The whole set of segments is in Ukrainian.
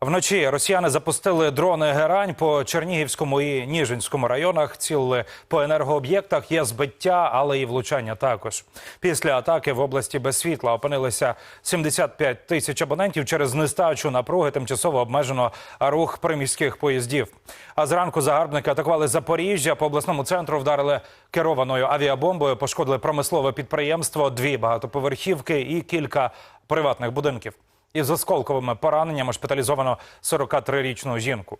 Вночі росіяни запустили дрони Герань по Чернігівському і Ніжинському районах. Цілили по енергооб'єктах. Є збиття, але і влучання також. Після атаки в області без світла опинилися 75 тисяч абонентів. Через нестачу напруги тимчасово обмежено рух приміських поїздів. А зранку загарбники атакували Запоріжжя. По обласному центру вдарили керованою авіабомбою. Пошкодили промислове підприємство, дві багатоповерхівки і кілька приватних будинків. Із осколковими пораненнями шпиталізовано 43-річну жінку.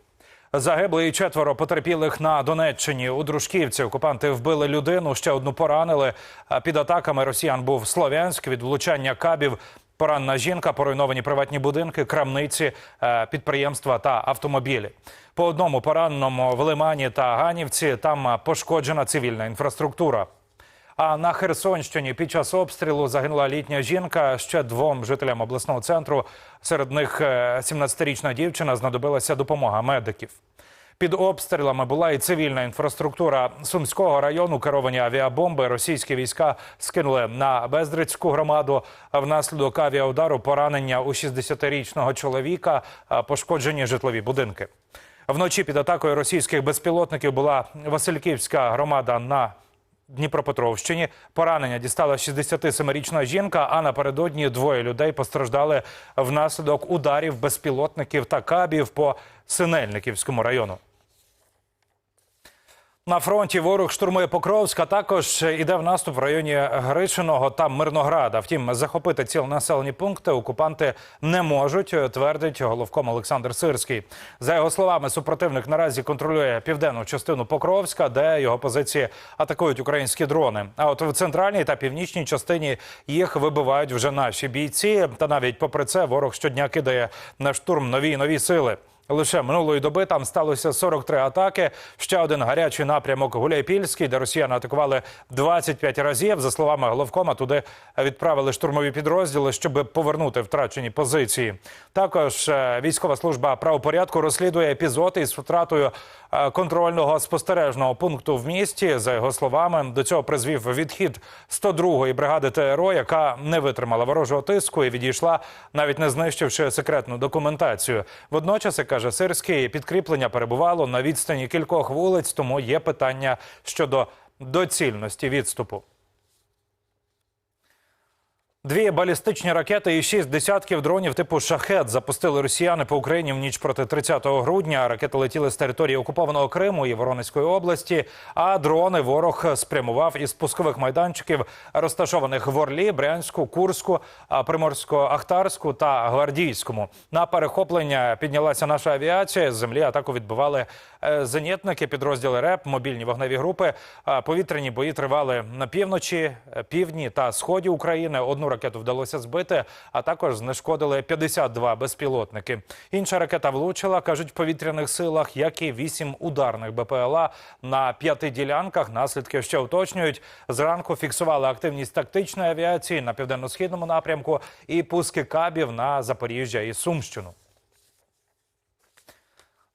Загибли четверо потерпілих на Донеччині. У Дружківці окупанти вбили людину, ще одну поранили. Під атаками росіян був Слов'янськ від влучання кабів. Поранена жінка, поруйновані приватні будинки, крамниці, е, підприємства та автомобілі. По одному пораненому в Лимані та Ганівці там пошкоджена цивільна інфраструктура. А на Херсонщині під час обстрілу загинула літня жінка. Ще двом жителям обласного центру. Серед них е, 17-річна дівчина знадобилася допомога медиків. Під обстрілами була і цивільна інфраструктура Сумського району. Керовані авіабомби російські війська скинули на Бездрицьку громаду. Внаслідок авіаудару поранення у 60-річного чоловіка, пошкоджені житлові будинки. Вночі під атакою російських безпілотників була Васильківська громада на Дніпропетровщині. Поранення дістала 67-річна жінка. А напередодні двоє людей постраждали внаслідок ударів безпілотників та кабів по Синельниківському району. На фронті ворог штурмує Покровськ, а також іде в наступ в районі Гришиного та Мирнограда. Втім, захопити ціл населені пункти окупанти не можуть, твердить головком Олександр Сирський. За його словами, супротивник наразі контролює південну частину Покровська, де його позиції атакують українські дрони. А от в центральній та північній частині їх вибивають вже наші бійці. Та навіть попри це ворог щодня кидає на штурм нові й нові сили. Лише минулої доби там сталося 43 атаки. Ще один гарячий напрямок Гуляйпільський, де росіяни атакували 25 разів. За словами головкома, туди відправили штурмові підрозділи, щоб повернути втрачені позиції. Також е, військова служба правопорядку розслідує епізод із втратою е, контрольного спостережного пункту в місті. За його словами, до цього призвів відхід 102-ї бригади ТРО, яка не витримала ворожого тиску і відійшла, навіть не знищивши секретну документацію. Водночас, як каже Сирський, підкріплення перебувало на відстані кількох вулиць, тому є питання щодо доцільності відступу. Дві балістичні ракети і шість десятків дронів типу шахет запустили росіяни по Україні в ніч проти 30 грудня. Ракети летіли з території окупованого Криму і Воронезької області. А дрони ворог спрямував із пускових майданчиків, розташованих в Орлі, Брянську, Курську, Приморсько-Ахтарську та Гвардійському. На перехоплення піднялася наша авіація. З землі атаку відбивали е, зенітники, підрозділи РЕП, мобільні вогневі групи. Повітряні бої тривали на півночі, е, півдні та сході України. Одну ракету вдалося збити, а також знешкодили 52 безпілотники. Інша ракета влучила, кажуть в повітряних силах, як і вісім ударних БПЛА на п'яти ділянках. Наслідки ще уточнюють. Зранку фіксували активність тактичної авіації на південно-східному напрямку і пуски кабів на Запоріжжя і Сумщину.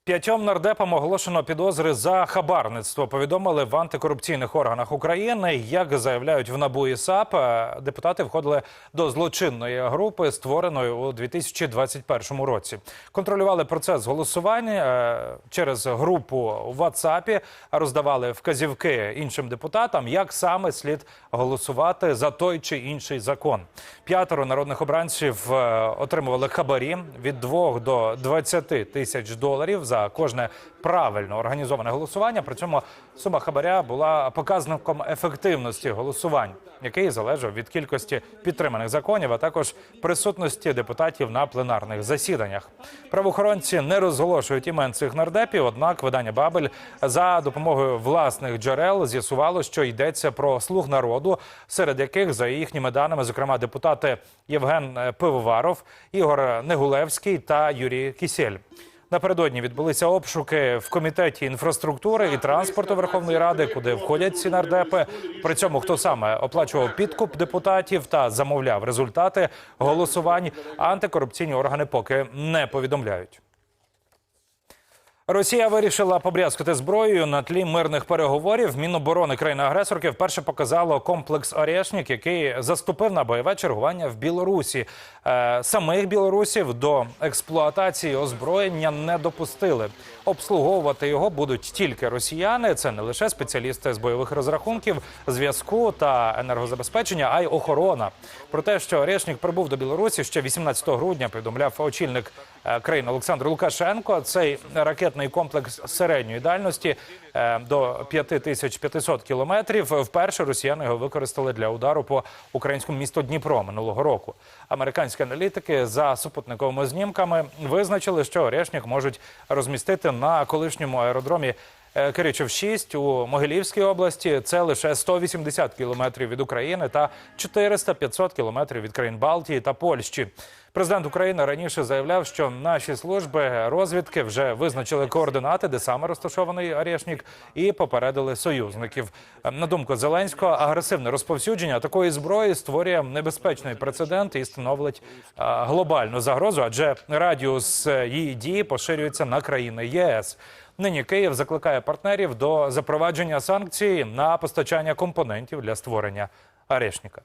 П'ятьом нардепам оголошено підозри за хабарництво. Повідомили в антикорупційних органах України. Як заявляють в НАБУ і САП, е, депутати входили до злочинної групи, створеної у 2021 році. Контролювали процес голосування е, через групу в WhatsApp, роздавали вказівки іншим депутатам, як саме слід голосувати за той чи інший закон. П'ятеро народних обранців е, отримували хабарі від 2 до 20 тисяч доларів за кожне правильно організоване голосування. При цьому сума хабаря була показником ефективності голосувань, який залежав від кількості підтриманих законів, а також присутності депутатів на пленарних засіданнях. Правоохоронці не розголошують імен цих нардепів. Однак видання Бабель за допомогою власних джерел з'ясувало, що йдеться про слуг народу, серед яких за їхніми даними, зокрема, депутати Євген е, Пивоваров, Ігор Негулевський та Юрій Кісель. Напередодні відбулися обшуки в комітеті інфраструктури і транспорту Верховної Ради, куди входять ці нардепи. При цьому хто саме оплачував підкуп депутатів та замовляв результати голосувань, антикорупційні органи поки не повідомляють. Росія вирішила побрязкати зброєю на тлі мирних переговорів. Міноборони країни-агресорки вперше показало комплекс «Орєшнік», який заступив на бойове чергування в Білорусі. Е, самих білорусів до експлуатації озброєння не допустили. Обслуговувати його будуть тільки росіяни. Це не лише спеціалісти з бойових розрахунків, зв'язку та енергозабезпечення, а й охорона. Про те, що «Орєшнік» прибув до Білорусі ще 18 грудня, повідомляв очільник е, країни Олександр Лукашенко. Цей ракетний комплекс середньої дальності е, до 5500 кілометрів. Вперше росіяни його використали для удару по українському місту Дніпро минулого року. Американські аналітики за супутниковими знімками визначили, що Орешник можуть розмістити на колишньому аеродромі. Е, Киричів 6 у Могилівській області це лише 180 кілометрів від України та 400-500 кілометрів від країн Балтії та Польщі. Президент України раніше заявляв, що наші служби розвідки вже визначили координати, де саме розташований Орешник, і попередили союзників. На думку Зеленського, агресивне розповсюдження такої зброї створює небезпечний прецедент і становить глобальну загрозу, адже радіус е, її дії поширюється на країни ЄС. Нині Київ закликає партнерів до запровадження санкцій на постачання компонентів для створення Орешника.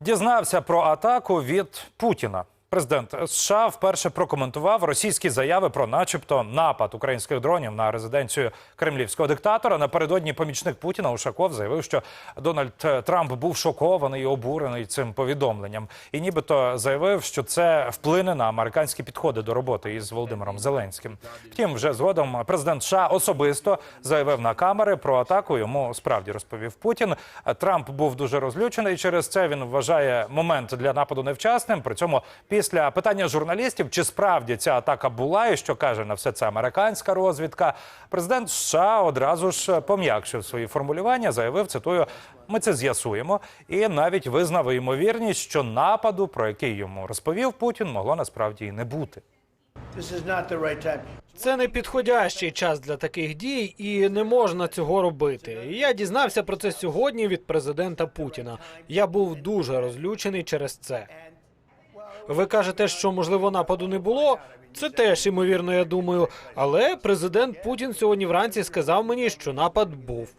Дізнався про атаку від Путіна. Президент США вперше прокоментував російські заяви про, начебто, напад українських дронів на резиденцію кремлівського диктатора. Напередодні помічник Путіна Ушаков заявив, що Дональд Трамп був шокований і обурений цим повідомленням, і нібито заявив, що це вплине на американські підходи до роботи із Володимиром Зеленським. Втім, вже згодом президент США особисто заявив на камери про атаку. Йому справді розповів Путін. Трамп був дуже розлючений. Через це він вважає момент для нападу невчасним. При цьому після питання журналістів, чи справді ця атака була, і що каже на все це американська розвідка, президент США одразу ж пом'якшив свої формулювання. Заявив, цитую, ми це з'ясуємо, і навіть визнав ймовірність, що нападу, про який йому розповів Путін, могло насправді і не бути. Це не підходящий час для таких дій, і не можна цього робити. Я дізнався про це сьогодні від президента Путіна. Я був дуже розлючений через це. Ви кажете, що можливо нападу не було. Це теж імовірно, я думаю. Але президент Путін сьогодні вранці сказав мені, що напад був.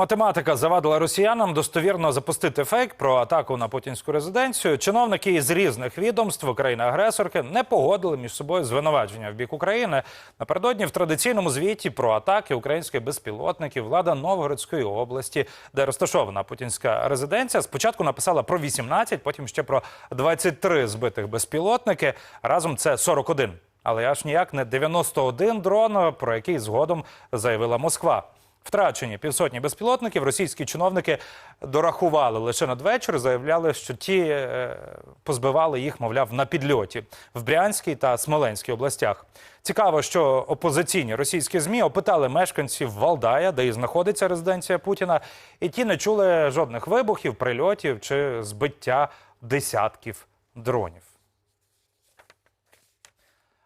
Математика завадила росіянам достовірно запустити фейк про атаку на путінську резиденцію. Чиновники із різних відомств країни-агресорки не погодили між собою звинувачення в бік України. Напередодні в традиційному звіті про атаки українських безпілотників влада Новгородської області, де розташована путінська резиденція, спочатку написала про 18, потім ще про 23 збитих безпілотники. Разом це 41. Але аж ніяк не 91 дрон, про який згодом заявила Москва. Втрачені півсотні безпілотників російські чиновники дорахували лише надвечір. Заявляли, що ті е, позбивали їх, мовляв, на підльоті в Брянській та Смоленській областях. Цікаво, що опозиційні російські змі опитали мешканців Валдая, де і знаходиться резиденція Путіна, і ті не чули жодних вибухів, прильотів чи збиття десятків дронів.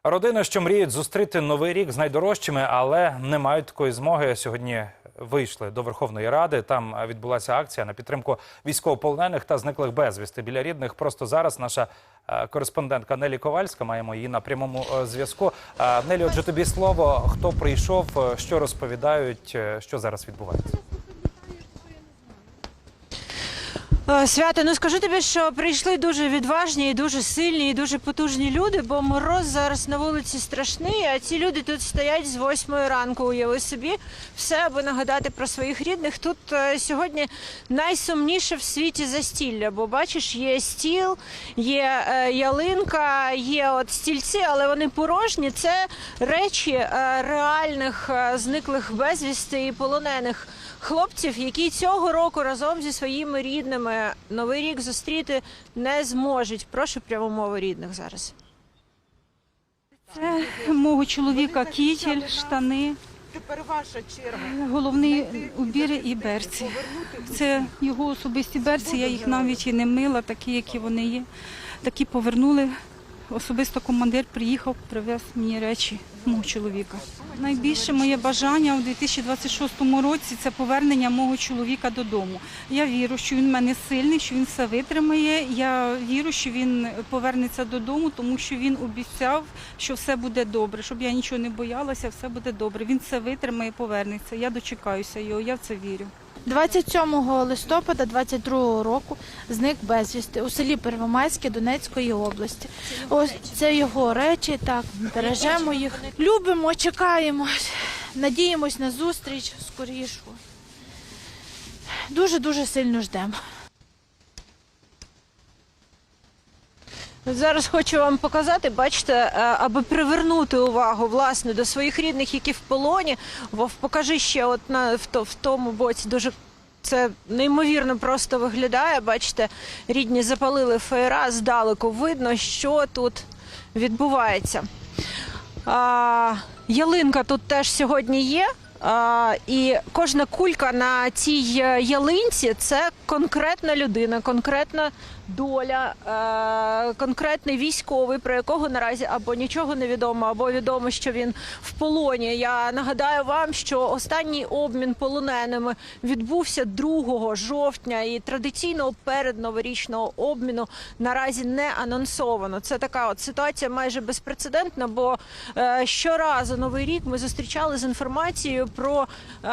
Родини, що мріють зустріти новий рік з найдорожчими, але не мають такої змоги. Сьогодні вийшли до Верховної Ради. Там відбулася акція на підтримку військовополонених та зниклих безвісти. Біля рідних просто зараз наша е, кореспондентка Нелі Ковальська. Маємо її на прямому е, зв'язку. Е, Нелі, отже, тобі слово. Хто прийшов, що розповідають, що зараз відбувається? Е, Свято, ну скажу тобі, що прийшли дуже відважні, і дуже сильні, і дуже потужні люди, бо мороз зараз на вулиці страшний, а ці люди тут стоять з восьмої ранку. Уяви собі все, аби нагадати про своїх рідних. Тут е, сьогодні найсумніше в світі застілля, бо бачиш, є стіл, є е, ялинка, є от стільці, але вони порожні. Це речі е, реальних е, зниклих безвісти і полонених хлопців, які цього року разом зі своїми рідними новий рік зустріти не зможуть. Прошу пряму мову рідних зараз. Це мого чоловіка кітель, штани, Тепер ваша черга. головний убір і берці. Це його особисті берці, я їх навіть і не мила, такі, які вони є. Такі повернули особисто командир приїхав, привез мені речі мого чоловіка. Найбільше моє бажання у 2026 році це повернення мого чоловіка додому. Я вірю, що він в мене сильний, що він все витримає. Я вірю, що він повернеться додому, тому що він обіцяв, що все буде добре, щоб я нічого не боялася, все буде добре. Він все витримає, повернеться. Я дочекаюся його, я в це вірю. 27 листопада 22 року зник безвісти у селі Первомайське Донецької області. Ось це його речі. Так бережемо їх. Любимо, чекаємо, надіємось на зустріч скорішу. Дуже дуже сильно ждемо. Зараз хочу вам показати, бачите, е, аби привернути увагу власне до своїх рідних, які в полоні. Вов, покажи ще, от на в, в тому боці дуже це неймовірно просто виглядає. Бачите, рідні запалили феєра, здалеку видно, що тут відбувається. А, ялинка тут теж сьогодні є. І кожна кулька на цій е, ялинці це конкретна людина, конкретна доля, е, конкретний військовий, про якого наразі або нічого не відомо, або відомо, що він в полоні. Я нагадаю вам, що останній обмін полоненими відбувся 2 жовтня, і традиційного передноворічного обміну наразі не анонсовано. Це така от ситуація майже безпрецедентна, бо е, щоразу новий рік ми зустрічали з інформацією про е,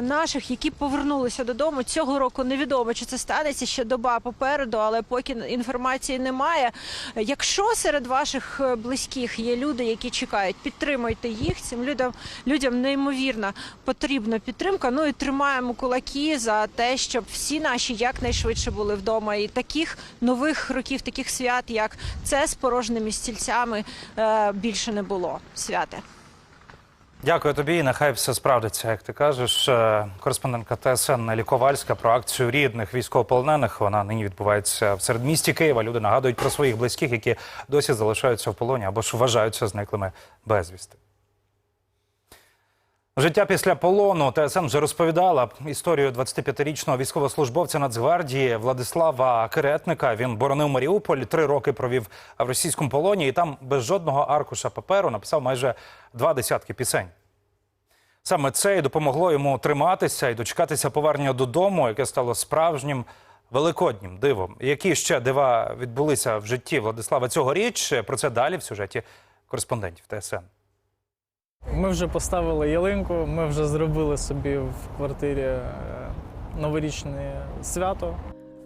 наших, які повернулися додому. Цього року невідомо, чи це станеться ще доба попереду, але поки інформації немає. Якщо серед ваших е, близьких є люди, які чекають, підтримуйте їх. Цим людям людям неймовірно потрібна підтримка. Ну і тримаємо кулаки за те, щоб всі наші якнайшвидше були вдома. І таких нових років, таких свят, як це з порожніми стільцями, е, більше не було. Святе. Дякую тобі. і Нехай все справдиться, як ти кажеш. Е, Кореспондентка ТСН Нелі Ковальська про акцію рідних військовополонених. Вона нині відбувається в середмісті Києва. Люди нагадують про своїх близьких, які досі залишаються в полоні або ж вважаються зниклими безвісти. Життя після полону ТСН вже розповідала історію 25-річного військовослужбовця Нацгвардії Владислава Киретника. Він боронив Маріуполь, три роки провів в російському полоні, і там без жодного аркуша паперу написав майже два десятки пісень. Саме це і допомогло йому триматися і дочекатися повернення додому, яке стало справжнім великоднім дивом. Які ще дива відбулися в житті Владислава цьогоріч? Про це далі в сюжеті кореспондентів ТСН. Ми вже поставили ялинку, ми вже зробили собі в квартирі е, новорічне свято.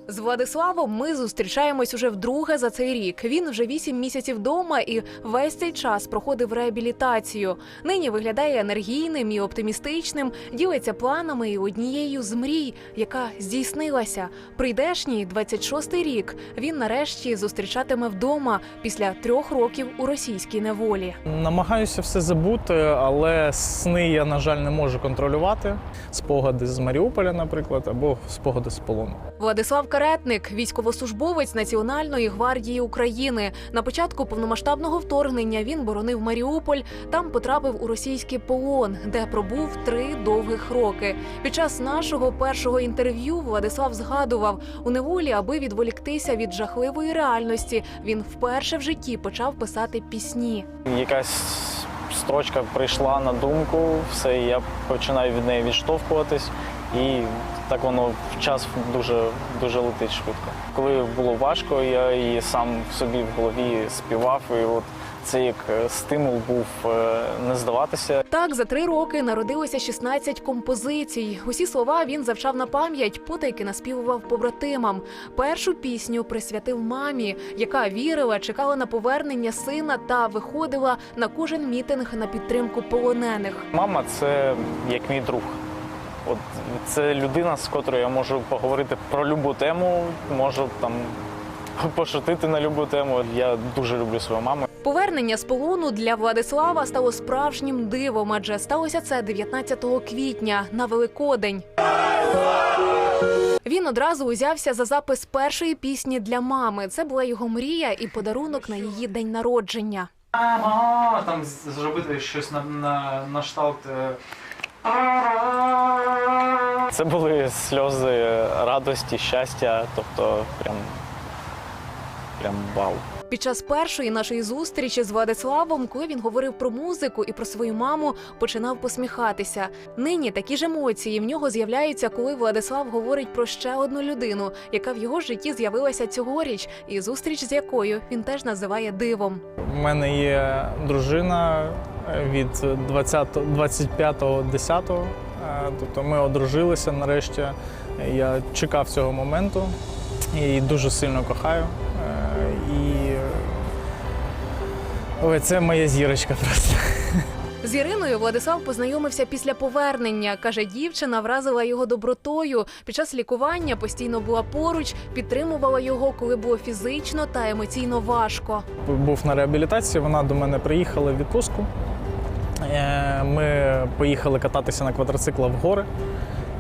З Владиславом ми зустрічаємось уже вдруге за цей рік. Він вже вісім місяців вдома і весь цей час проходив реабілітацію. Нині виглядає енергійним і оптимістичним, ділиться планами і однією з мрій, яка здійснилася. Прийдешній 26-й рік він нарешті зустрічатиме вдома після трьох років у російській неволі. Намагаюся все забути, але сни я, на жаль, не можу контролювати. Спогади з Маріуполя, наприклад, або спогади з полону. Владислав Каретник, військовослужбовець Національної гвардії України. На початку повномасштабного вторгнення він боронив Маріуполь. Там потрапив у російський полон, де пробув три довгих роки. Під час нашого першого інтерв'ю Владислав згадував у неволі, аби відволіктися від жахливої реальності. Він вперше в житті почав писати пісні. Якась строчка прийшла на думку, все, я починаю від неї відштовхуватись, і так воно в час дуже, дуже летить швидко. Коли було важко, я її сам в собі в голові співав, і от це як е, стимул був е, не здаватися. Так, за три роки народилося 16 композицій. Усі слова він завчав на пам'ять, потайки наспівував побратимам. Першу пісню присвятив мамі, яка вірила, чекала на повернення сина та виходила на кожен мітинг на підтримку полонених. Мама це як мій друг. От це людина, з котрою я можу поговорити про любу тему, можу там пошутити на любу тему. Я дуже люблю свою маму. Повернення з полону для Владислава стало справжнім дивом, адже сталося це 19 квітня на Великодень. Він одразу узявся за запис першої пісні для мами. Це була його мрія і подарунок на її день народження. Мамо, там зробити щось на, на, на шталт. Це були сльози радості, щастя, тобто прям прям вау. Під час першої нашої зустрічі з Владиславом, коли він говорив про музику і про свою маму, починав посміхатися. Нині такі ж емоції в нього з'являються, коли Владислав говорить про ще одну людину, яка в його житті з'явилася цьогоріч, і зустріч з якою він теж називає дивом. У мене є дружина від 20 25.10. Е, Тобто ми одружилися нарешті. Я чекав цього моменту і дуже сильно кохаю. Е, І ой, це моя зірочка просто. З Іриною Владислав познайомився після повернення. каже, дівчина вразила його добротою. Під час лікування постійно була поруч, підтримувала його, коли було фізично та емоційно важко. Був на реабілітації, вона до мене приїхала в відпустку. Е, Ми поїхали кататися на квадроциклах в гори.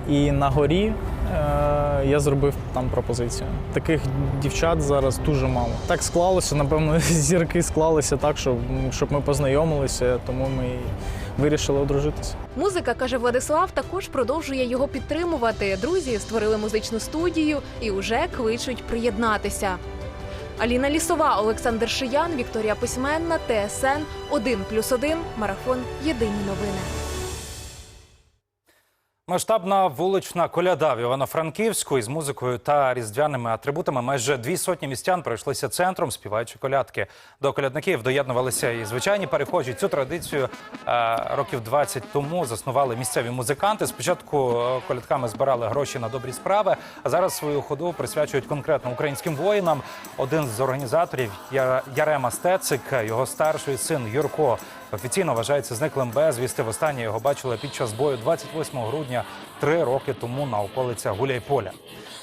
І на горі е, я зробив там пропозицію. Таких дівчат зараз дуже мало. Так склалося, напевно, зірки склалися так, щоб, щоб ми познайомилися, тому ми вирішили одружитися. Музика каже Владислав, також продовжує його підтримувати. Друзі створили музичну студію і вже кличуть приєднатися. Аліна Лісова, Олександр Шиян, Вікторія Письменна, ТСН 1+,1, Марафон. Єдині новини. Масштабна вулична коляда в Івано-Франківську із музикою та різдвяними атрибутами. Майже дві сотні містян пройшлися центром, співаючи колядки. До колядників доєднувалися і звичайні перехожі. Цю традицію е, років 20 тому заснували місцеві музиканти. Спочатку е, колядками збирали гроші на добрі справи, а зараз свою ходу присвячують конкретно українським воїнам. Один з організаторів Ярема Стецик, його старший син Юрко. Офіційно вважається зниклим безвісти. Востаннє його бачили під час бою 28 грудня три роки тому на околицях Гуляйполя.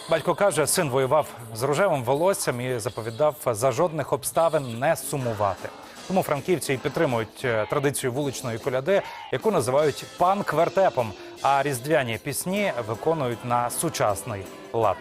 Батько каже, син воював з рожевим волоссям і заповідав за жодних обставин не сумувати. Тому франківці і підтримують е, традицію вуличної коляди, яку називають панк-вертепом. А різдвяні пісні виконують на сучасний лад.